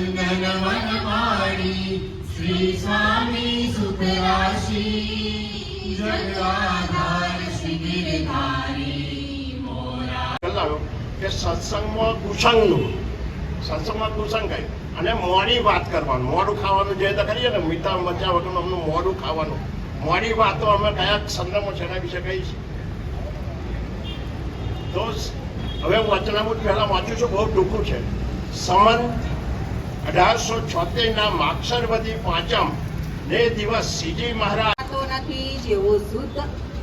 ધારી શ્રી સ્વામી સુખરાશિ જગાધાર શ્રી ગિરધારી મોરા કે સત્સંગમાં કુસંગનું સત્સંગમાં કુસંગ કઈ અને મોડી વાત કરવાનું. મોડું ખાવાનું જે તો કરીએ ને, મીઠા મજા વગરનું અમનું મોડું ખાવાનું. મોડી વાતો અમે કયા સંદર્ભમાં છે શકાય છે? તો હવે વચનામૃત પહેલા વાંચું છું, બહુ ટૂંકું છે. સંમત અઢારસો છોતેરના માક્ષરવતી પાંચમ ને દિવસ સીજી મહારાજ. નથી જેવો શુદ્ધ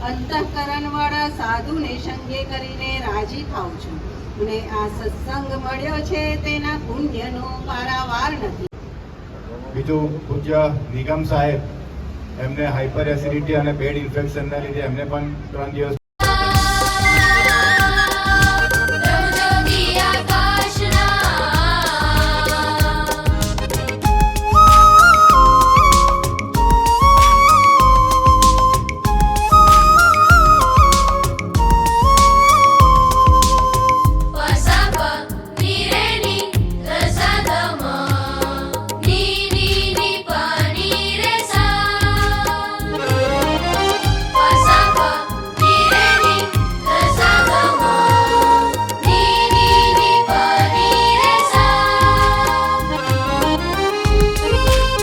અંતઃકરણ વાળા સાધુને સંગે કરીને રાજી થાઉં છું. અને આ સત્સંગ મળ્યો છે તેના પુણ્યનો પારાવાર નથી. બીજું પૂજ્ય નિગમ સાહેબ એમને હાઇપર એસિડિટી અને બેડ ઇન્ફેક્શનના લીધે એમને પણ ત્રણ દિવસ